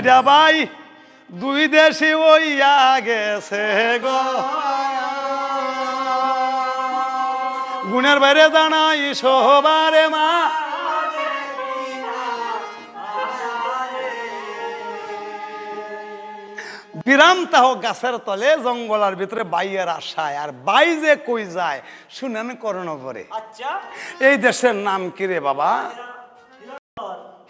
দুইটা ভাই দুই দেশে ওইয়া গেছে গো। গুণের বাইরে জানাই সবারে মা। বিরাম তাহ গাছের তলে জঙ্গলার ভিতরে বাইয়ের আশায়। আর বাই যে কই যায় শুনেন করণ পরে আচ্ছা। এই দেশের নাম কি রে বাবা?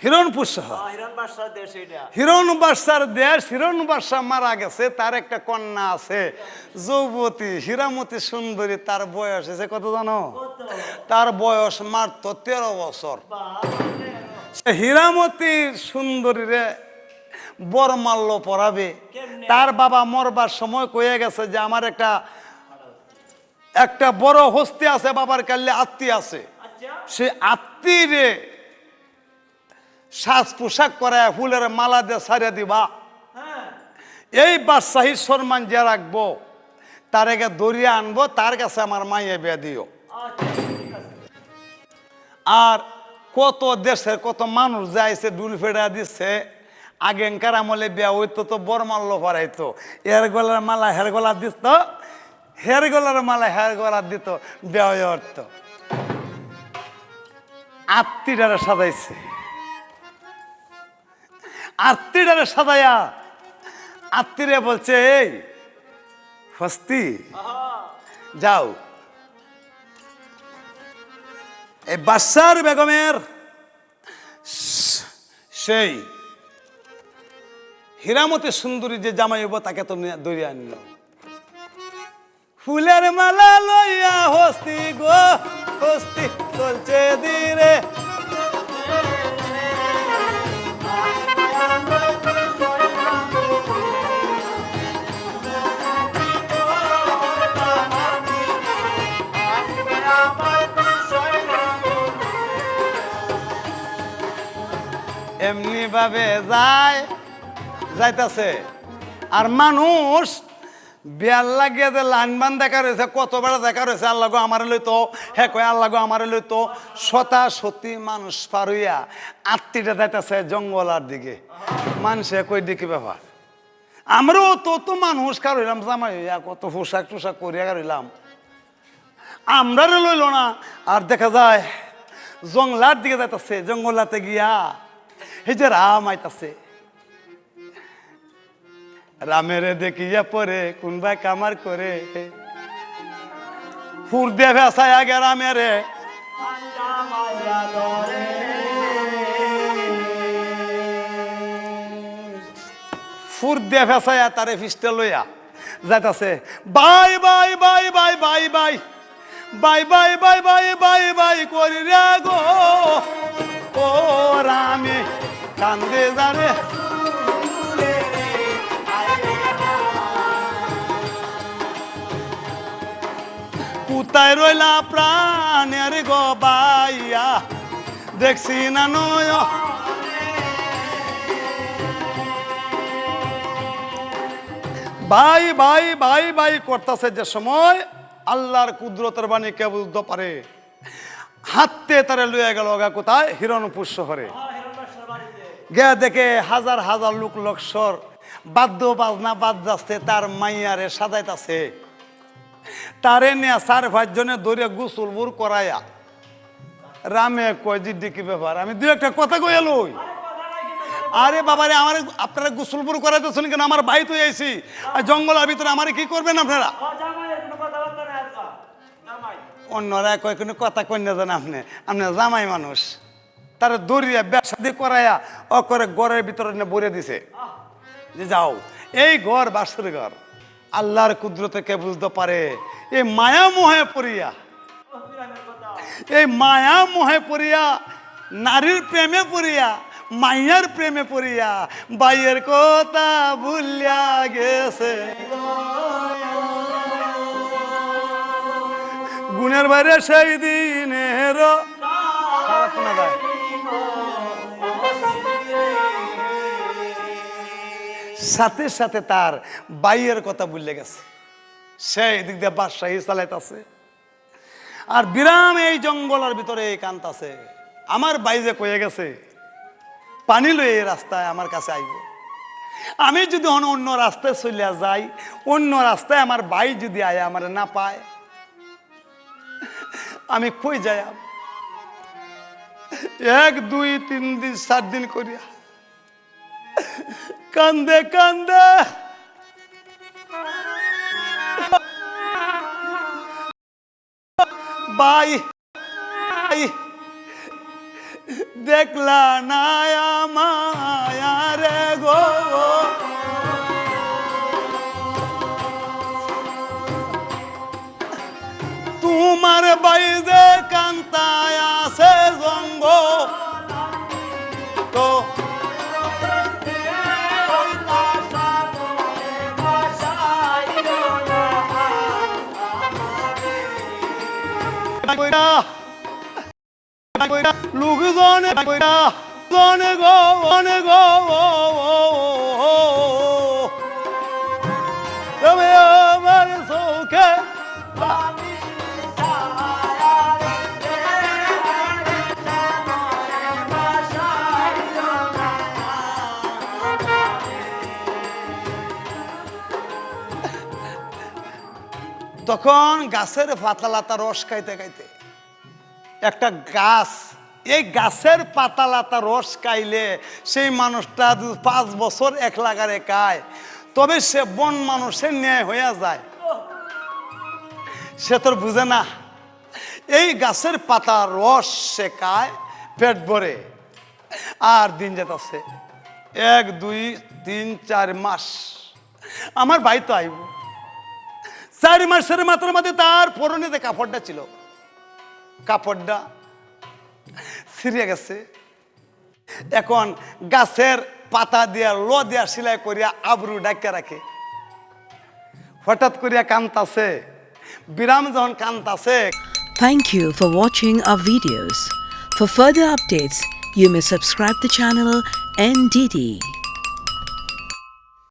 হিরণপুর শহর হিরণ দেশ এটা হিরণ বাদশার দেশ হিরণ বাদশা মারা গেছে তার একটা কন্যা আছে যৌবতী হীরামতি সুন্দরী তার বয়স আছে কত জানো? তার বয়স মাত্র তেরো বছর। হীরামতি সুন্দরীরে বরমাল্য পরাবে। কেমনে? তার বাবা মরবার সময় কয়ে গেছে যে আমার একটা একটা বড় হস্তি আছে বাবার কাল্লে আত্মীয় আছে। আচ্ছা। সে আত্মীরে সাজ পোশাক করায় ফুলের মালা দিয়ে সারিয়া দিবা। হ্যাঁ। এই বাদশাহী সম্মান যে রাখব তার আগে দরিয়া আনব তার কাছে আমার মাইয়ে বিয়ে দিও। আচ্ছা আর কত দেশের কত মানুষ যাইছে ডুল ফেড়া দিচ্ছে আগেনকার আমলে বিয়া হইতো তো বরমাল্য ভরাইতো। এর গলার মালা হের গলা দিত হের গলার মালা হের গলা দিত বিয়া হয়ে উঠত। আত্মীটারে সাজাইছে। আত্মীটারে সাজাইয়া আত্মীরে বলছে, এই হস্তি যাও। এই বাসার বেগমের সেই হীরামতি সুন্দরী যে জামাই হইব, তাকে তো নিয়ে দৌড়ে আনল। ফুলের মালা লইয়া হস্তি গো, হস্তি চলছে ধীরে। এমনি ভাবে যায়, যাইতাছে। আর মানুষ বিয়ার লাগিয়ে যে লাইন বান দেখা রয়েছে, কতবার দেখা রয়েছে, আল্লাহ আমার লইতো, হে কয় আল্লাহ আমার লইতো শতা সতী মানুষ পার হইয়া আত্মীটা যাইতেছে জঙ্গলার দিকে। মানুষে কই দিকে ব্যাপার, আমরাও তো তো মানুষ কার হইলাম, জামাই হইয়া কত পোশাক টুশাক করিয়া কার হইলাম। আমরারে লইল না, আর দেখা যায় জঙ্গলার দিকে যাইতেছে, জঙ্গলাতে গিয়া এই যে রাম আইতাছে। রামের দেখিয়া পরে কোনবা কামার করে। ফুর দিয়ে ভেসায় আগে রামেরে। ফুর দিয়ে ভেসায়া তারে ফিস্টে লইয়া যাইতাছে। Bye bye bye bye bye bye. Bye bye bye bye bye bye করি রে গো। ও রামে। কান্দে জানে। কোথায় রইলা প্রাণের গো বাইয়া দেখছি না নয়। ভাই ভাই ভাই ভাই করতেছে যে সময় আল্লাহর কুদরতের বাণী কে বুঝতে পারে? হাতে তারে লইয়া গেল গা কোথায়? হিরণপুর শহরে। বাড়িতে গে দেখে হাজার হাজার লোক লক্ষর বাদ্য বাজনা বাদ যাচ্ছে, তার মাইয়ারে সাজাইতাছে। তারে নিয়ে চার পাঁচজনে ধরে গুসুল বুর করাইয়া। রামে কয় জিড্ডি ব্যাপার? আমি দু একটা কথা কই লই। আরে বাবারে, আমার আপনারা গুসলপুর করাইতেছেন কেন? আমার ভাই তো আইছি আর জঙ্গলের ভিতরে আমারে কি করবেন আপনারা? অন্যরা কয় কথা না জান আপনি। আপনি জামাই মানুষ। তারা দৌড়িয়া ব্যবসাদি করাইয়া ও করে ঘরের ভিতরে ভরে দিছে। যে যাও, এই ঘর বাসুর ঘর। আল্লাহর কুদরতে কে বুঝতে পারে? এই মায়া মোহে পড়িয়া। এই মায়া মোহে পড়িয়া, নারীর প্রেমে পড়িয়া, মাইয়ার প্রেমে পড়িয়া, বাইয়ের কথা ভুলিয়া গেছে। গুণের বাইরে সেই দিনের খারাপ সাথে সাথে তার বাইয়ের কথা ভুলে গেছে। সেই দিক দিয়ে বাদশাহী চালাইতেছে। আর বিরাম এই জঙ্গলের ভিতরে কান্তাছে আমার বাইজে কয়ে গেছে, পানি লয়ে এই রাস্তায় আমার কাছে আইব। আমি যদি অন্য অন্য রাস্তায় চলিয়া যাই, অন্য রাস্তায় আমার ভাই যদি আয় আমার না পায়, আমি কই যাই এক, দুই, তিন দিন, সাত দিন করিয়া। কান্দে কান্দে। বাই দেখলা না মায়া রে গো। তোমার বাইজে কান্তায় লোকজনে জনে গো জনে গো তখন গাছের পাতালাতা রস খাইতে খাইতে, একটা গাছ, এই গাছের পাতালাতা রস খাইলে সেই মানুষটা যদি পাঁচ বছর এক লাগারে খায়, তবে সে বন মানুষের ন্যায় হইয়া যায়। সে তোর বুঝে না, এই গাছের পাতা রস সে খায়, পেট ভরে, আর দিন যেতেছে এক, দুই, তিন, চার মাস, আমার বাড়িতে আইব। চার মাসের মাথার মধ্যে তার পরনেতে কাপড়টা ছিল কাপড়টা ছিঁড়ে গেছে। এখন গাছের পাতা দিয়া ল দিয়া সেলাই করিয়া আবরু ডাকিয়া রাখে। হঠাৎ করিয়া কান্তাছে বিরাম যখন কান্তাছে। Thank you for watching our videos. For further updates, you may subscribe the channel NDD